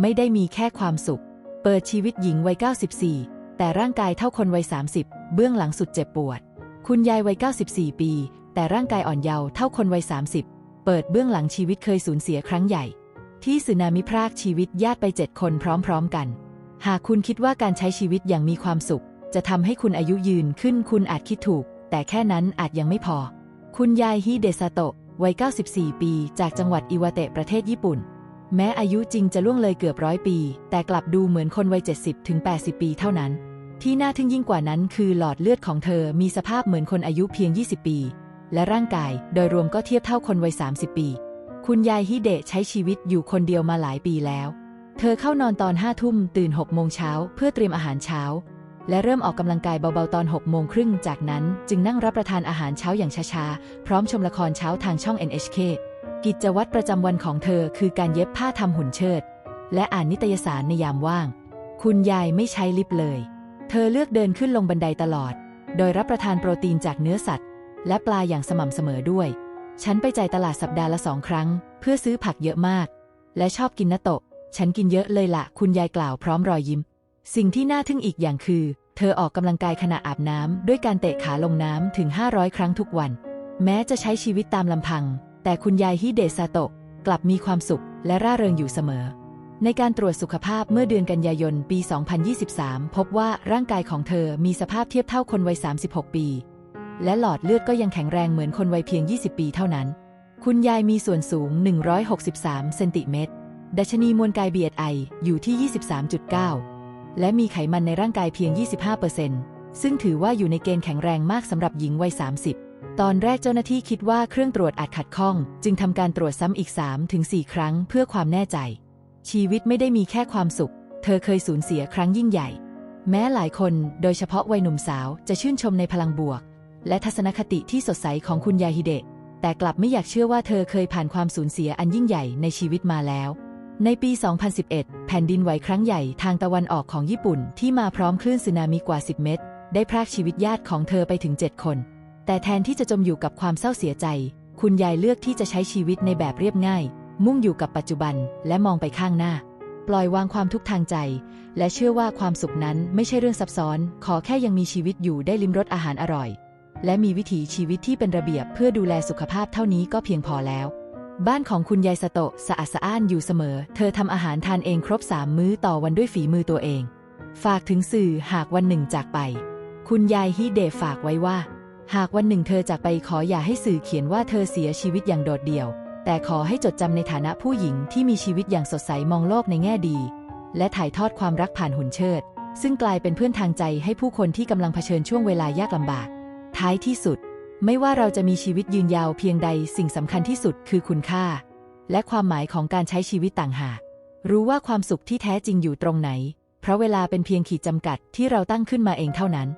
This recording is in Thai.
ไม่ได้มีแค่ความสุข เปิดชีวิตหญิงวัย 94 แต่ร่างกายเท่าคนวัย 30 เบื้องหลังสุดเจ็บปวด คุณยายวัย 94 ปี แต่ร่างกายอ่อนเยาว์เท่าคนวัย 30 เปิดเบื้องหลังชีวิตเคยสูญเสียครั้งใหญ่ ที่สึนามิพรากชีวิตญาติไปเจ็ดคนพร้อมๆกัน หากคุณคิดว่าการใช้ชีวิตอย่างมีความสุข จะทำให้คุณอายุยืนขึ้นคุณอาจคิดถูก แต่แค่นั้นอาจยังไม่พอ คุณยายฮิเดซาโตะวัย 94 ปี จากจังหวัดอิวาเตะประเทศญี่ปุ่น แม้อายุจริงจะล่วงเลยเกือบร้อยปี แต่กลับดูเหมือนคนวัย 70 ถึง 80 ปีเท่านั้น ที่น่าทึ่งยิ่งกว่านั้นคือหลอดเลือดของเธอมีสภาพเหมือนคนอายุเพียง 20 ปี และร่างกายโดยรวมก็เทียบเท่าคนวัย 30 ปี คุณยายฮิเดะใช้ชีวิตอยู่คนเดียวมาหลายปีแล้ว เธอเข้านอนตอนห้าทุ่มตื่น6โมงเช้าเพื่อเตรียมอาหารเช้า และเริ่มออกกำลังกายเบาๆตอน6โมงครึ่งจากนั้น จึงนั่งรับประทานอาหารเช้าอย่างช้าๆพร้อมชมละครเช้าทางช่อง NHK กิจวัตรประจำวันของเธอคือการเย็บผ้าทำหุ่นเชิด และอ่านนิตยสารในยามว่าง คุณยายไม่ใช้ลิฟต์เลย เธอเลือกเดินขึ้นลงบันไดตลอด โดยรับประทานโปรตีนจากเนื้อสัตว์ และปลาอย่างสม่ำเสมอด้วย ฉันไปจ่ายตลาดสัปดาห์ละสองครั้ง เพื่อซื้อผักเยอะมาก และชอบกินนาโตะ ฉันกินเยอะเลยละคุณยายกล่าวพร้อมรอยยิ้ม สิ่งที่น่าทึ่งอีกอย่างคือ เธอออกกำลังกายขณะอาบน้ำด้วยการเตะขาลงน้ำถึง 500 ครั้งทุกวัน แม้จะใช้ชีวิตตามลำพัง แต่คุณยายฮิเดซาโตะกลับมีความสุขและร่าเริงอยู่เสมอ ในการตรวจสุขภาพเมื่อเดือนกันยายนปี 2023 พบว่าร่างกายของเธอมีสภาพเทียบเท่าคนวัย 36 ปี และหลอดเลือดก็ยังแข็งแรงเหมือนคนวัยเพียง 20 ปีเท่านั้น คุณยายมีส่วนสูง 163 เซนติเมตร ดัชนีมวลกาย BMI อยู่ที่ 23.9 และมีไขมันในร่างกายเพียง 25%ซึ่งถือว่าอยู่ในเกณฑ์แข็งแรงมากสำหรับหญิงวัย 30 ตอนแรกเจ้าหน้าที่คิดว่าเครื่องตรวจอาจขัดข้อง จึงทำการตรวจซ้ำอีก 3-4 ครั้งเพื่อความแน่ใจ ชีวิตไม่ได้มีแค่ความสุข เธอเคยสูญเสียครั้งยิ่งใหญ่ แม้หลายคน โดยเฉพาะวัยหนุ่มสาวจะชื่นชมในพลังบวก และทัศนคติที่สดใสของคุณยาฮิเดะแต่กลับไม่อยากเชื่อว่าเธอเคยผ่านความสูญเสียอันยิ่งใหญ่ในชีวิตมาแล้ว ในปี 2011 แผ่นดินไหวครั้งใหญ่ทางตะวันออกของญี่ปุ่นที่มาพร้อมคลื่นสึนามิกว่า 10 เมตร ได้พรากชีวิตญาติของเธอไปถึง 7 คน แต่แทนที่จะจมอยู่กับความเศร้าเสียใจ คุณยายเลือกที่จะใช้ชีวิตในแบบเรียบง่าย มุ่งอยู่กับปัจจุบันและมองไปข้างหน้า ปล่อยวางความทุกข์ทางใจ และเชื่อว่าความสุขนั้นไม่ใช่เรื่องซับซ้อน ขอแค่ยังมีชีวิตอยู่ได้ลิ้มรสอาหารอร่อย และมีวิถีชีวิตที่เป็นระเบียบเพื่อดูแลสุขภาพเท่านี้ก็เพียงพอแล้ว บ้านของคุณยายสโตะสะอาดสะอ้านอยู่เสมอ เธอทำอาหารทานเองครบสามมื้อต่อวันด้วยฝีมือตัวเอง ฝากถึงสื่อหากวันหนึ่งจากไป คุณยายฮิเดะฝากไว้ว่า หากวันหนึ่งเธอจากไปขออย่าให้สื่อเขียนว่าเธอเสียชีวิตอย่างโดดเดี่ยว แต่ขอให้จดจำในฐานะผู้หญิงที่มีชีวิตอย่างสดใสมองโลกในแง่ดี และถ่ายทอดความรักผ่านหุ่นเชิด ซึ่งกลายเป็นเพื่อนทางใจให้ผู้คนที่กำลังเผชิญช่วงเวลายากลำบาก ท้ายที่สุด ไม่ว่าเราจะมีชีวิตยืนยาวเพียงใดสิ่งสำคัญที่สุดคือคุณค่า และความหมายของการใช้ชีวิตต่างหาก รู้ว่าความสุขที่แท้จริงอยู่ตรงไหน เพราะเวลาเป็นเพียงขีดจำกัดที่เราตั้งขึ้นมาเองเท่านั้น